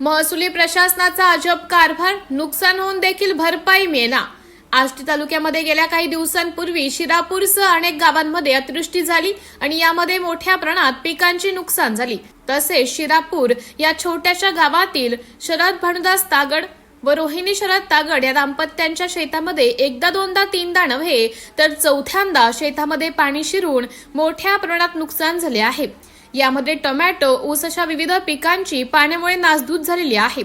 महसुली प्रशासनाचा अजब कारभार नुकसान होऊन देखील भरपाई मिळेना. आष्टी तालुक्यामध्ये गेल्या काही दिवसांपूर्वी शिरापूरसह अनेक गावांमध्ये अतिवृष्टी झाली आणि यामध्ये मोठ्या प्रमाणात पिकांची नुकसान झाली. तसेच शिरापूर या छोट्याशा गावातील शरद भानुदास तागड व रोहिणी शरद तागड या दाम्पत्यांच्या शेतामध्ये एकदा दोनदा तीनदा नव्हे तर चौथ्यांदा शेतामध्ये पाणी शिरून मोठ्या प्रमाणात नुकसान झाले आहे. यामध्ये टोमॅटो ऊस अशा विविध पिकांची पाण्यामुळे नासधूत झालेली आहे.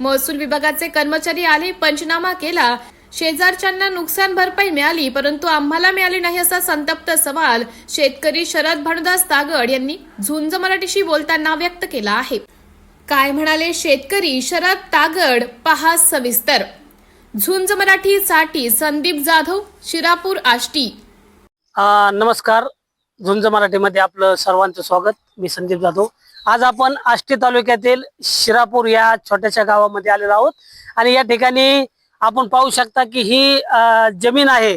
महसूल विभागाचे कर्मचारी आले पंचनामा केला. शेजारच्यांना नुकसान भरपाई मिळाली परंतु आम्हाला मिळाली नाही असा संतप्त सवाल शेतकरी शरद भानुदास तागड यांनी झुंज मराठीशी बोलताना व्यक्त केला आहे. काय म्हणाले शेतकरी शरद तागड? पहा सविस्तर. झुंज मराठीसाठी संदीप जाधव शिरापूर आष्टी. नमस्कार. झुंज मराठीमध्ये आपलं सर्वांचं स्वागत. मी संदीप जाधव. आज आपण आष्टी तालुक्यातील शिरापूर या छोट्याशा गावामध्ये आलेलो आहोत. आणि या ठिकाणी आपण पाहू शकता की ही जमीन आहे.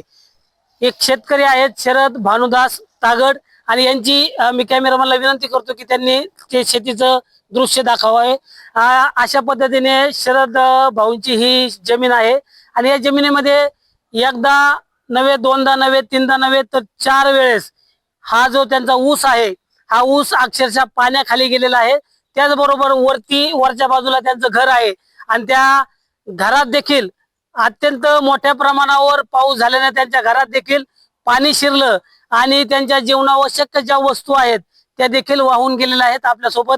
एक शेतकरी आहेत शरद भानुदास तागड. आणि यांची मी कॅमेरामॅनला विनंती करतो की त्यांनी ते शेतीचं दृश्य दाखवावे. अशा पद्धतीने शरद भाऊंची ही जमीन आहे. आणि या जमिनीमध्ये एकदा नव्हे दोनदा नव्हे तीनदा नव्हे तर चार वेळेस हा जो त्यांचा ऊस आहे हा ऊस अक्षरशः पाण्याखाली गेलेला आहे. त्याचबरोबर वरती वरच्या बाजूला त्यांचं घर आहे. आणि त्या घरात देखील अत्यंत मोठ्या प्रमाणावर पाऊस झाल्याने त्यांच्या घरात देखील पाणी शिरलं आणि त्यांच्या जीवनावश्यक ज्या वस्तू आहेत त्या देखील वाहून गेलेल्या आहेत. आपल्यासोबत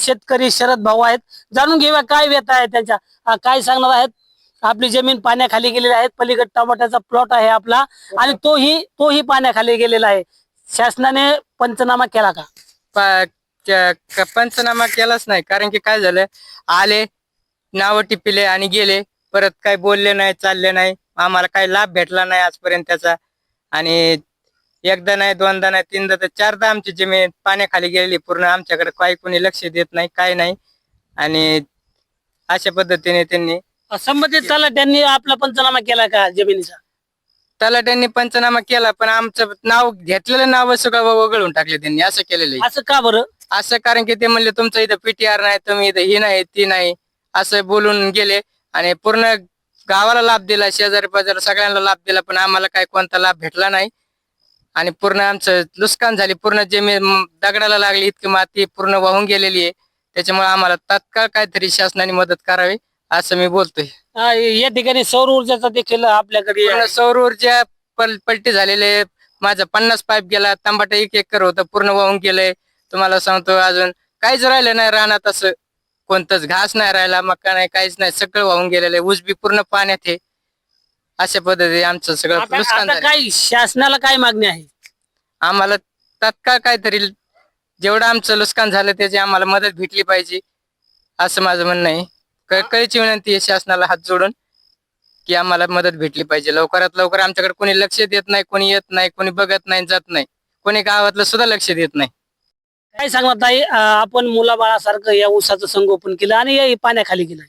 शेतकरी शरद भाऊ आहेत. जाणून घेऊया काय व्यथा आहे त्यांच्या. काय सांगणार आहेत? आपली जमीन पाण्याखाली गेलेली आहे. पलीकड टमाट्याचा प्लॉट आहे आपला. आणि तोही तोही पाण्याखाली गेलेला आहे. शासनाने पंचनामा केला का? प- क- क- पंचनामा केलाच नाही. कारण की काय झालं? आले नाव टिपिले आणि गेले. परत काय बोलले नाही चालले नाही. आम्हाला काही लाभ भेटला नाही आजपर्यंत त्याचा. आणि एकदा नाही दोनदा नाही तीनदा तर चारदा आमची जमीन पाण्याखाली गेलेली. पूर्ण आमच्याकडे काही कोणी लक्ष देत नाही काय नाही. आणि अशा पद्धतीने त्यांनी संबंधित तलाट्यांनी आपला पंचनामा केला का जमिनीचा? तलाट्यांनी पंचनामा केला पण आमचं नाव घेतलेलं नाव सगळं वगळून टाकले त्यांनी असं केलेलं आहे. असं का बरं? असं कारण की ते म्हणले तुमचं इथं पीटीआर नाही तुम्ही इथं ही नाही ती नाही असं बोलून गेले. आणि पूर्ण गावाला लाभ दिला शेजारी पाजारी सगळ्यांना लाभ दिला पण आम्हाला काही कोणता लाभ भेटला नाही. आणि पूर्ण आमचं नुकसान झाली पूर्ण जमीन म, दगडाला लागली इतकी माती पूर्ण वाहून गेलेली आहे. त्याच्यामुळे आम्हाला तात्काळ काहीतरी शासनाने मदत करावी. असं मी बोलतोय. या ठिकाणी सौर ऊर्जाचा देखील आपल्याकडे पूर्ण सौर ऊर्जा पल पलटी झालेले माझा पन्नास पाईप गेला तांबाटा एक एकर होतं पूर्ण वाहून गेलंय. तुम्हाला सांगतो अजून काहीच राहिलं नाही रानात असं. कोणतंच घास नाही राहिला मका नाही काहीच नाही सगळं वाहून गेलेलं आहे. ऊस बी पूर्ण पाण्यात आहे. अशा पद्धतीने आमचं सगळं आता नुकसान आता झालं काय शासनाला काय मागणी आहे? आम्हाला तात्काळ काहीतरी जेवढं आमचं नुकसान झालं त्याची आम्हाला मदत भेटली पाहिजे असं माझं म्हणणं आहे. क- कळीची विनंती आहे शासनाला हात जोडून की आम्हाला मदत भेटली पाहिजे. लवकरात लवकर आमच्याकडे कोणी लक्ष देत नाही कोणी येत नाही कोणी बघत नाही जात नाही. कोणी गावातलं सुद्धा लक्ष देत नाही. काय ताई अं, आपण मुलाबाळासारखं या ऊसाचं संगोपन केलं आणि या पाण्याखाली गेलं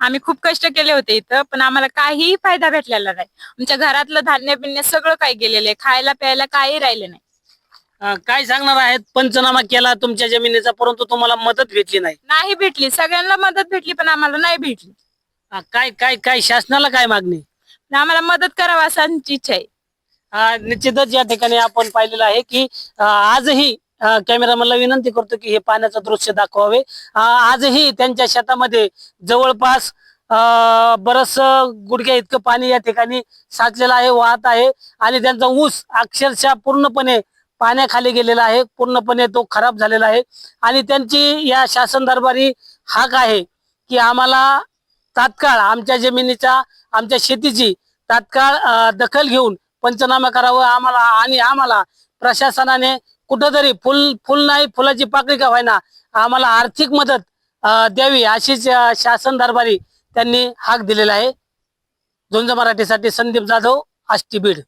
आम्ही खूप कष्ट केले होते इथं पण आम्हाला काहीही फायदा भेटलेला नाही. आमच्या घरातलं धान्य बिन्य सगळं काही गेलेलं आहे. खायला प्यायला काही राहिलं नाही. अं, काय सांगणार आहेत? पंचनामा केला तुमच्या जमिनीचा परंतु तुम्हाला मदत भेटली नाही. नाही भेटली. सगळ्यांना मदत भेटली पण आम्हाला नाही भेटली. अं, काय काय काय शासनाला काय मागणी? आम्हाला मदत करावं असं आमची इच्छा आहे. अं, निश्चितच या ठिकाणी आपण पाहिलेलं आहे की अं, आजही अं, कॅमेरामॅनला विनंती करतो की हे पाण्याचं दृश्य दाखवावे. अं, आजही त्यांच्या शेतामध्ये जवळपास बरस गुडघ्या इतकं पाणी या ठिकाणी साचलेलं आहे वाहत आहे. आणि त्यांचा ऊस अक्षरशः पूर्णपणे पाण्याखाली गेलेला आहे. पूर्णपणे तो खराब झालेला आहे. आणि त्यांची या शासन दरबारी हाक आहे की आम्हाला तात्काळ आमच्या जमिनीचा आमच्या शेतीची तात्काळ दखल घेऊन पंचनामा करावं. आम्हाला आणि आम्हाला प्रशासनाने कुठंतरी फुल फुल नाही फुलाची पाकळी का व्हायना आम्हाला आर्थिक मदत द्यावी अशीच शासन दरबारी त्यांनी हाक दिलेला आहे. झुंज मराठीसाठी संदीप जाधव आष्टी बीड.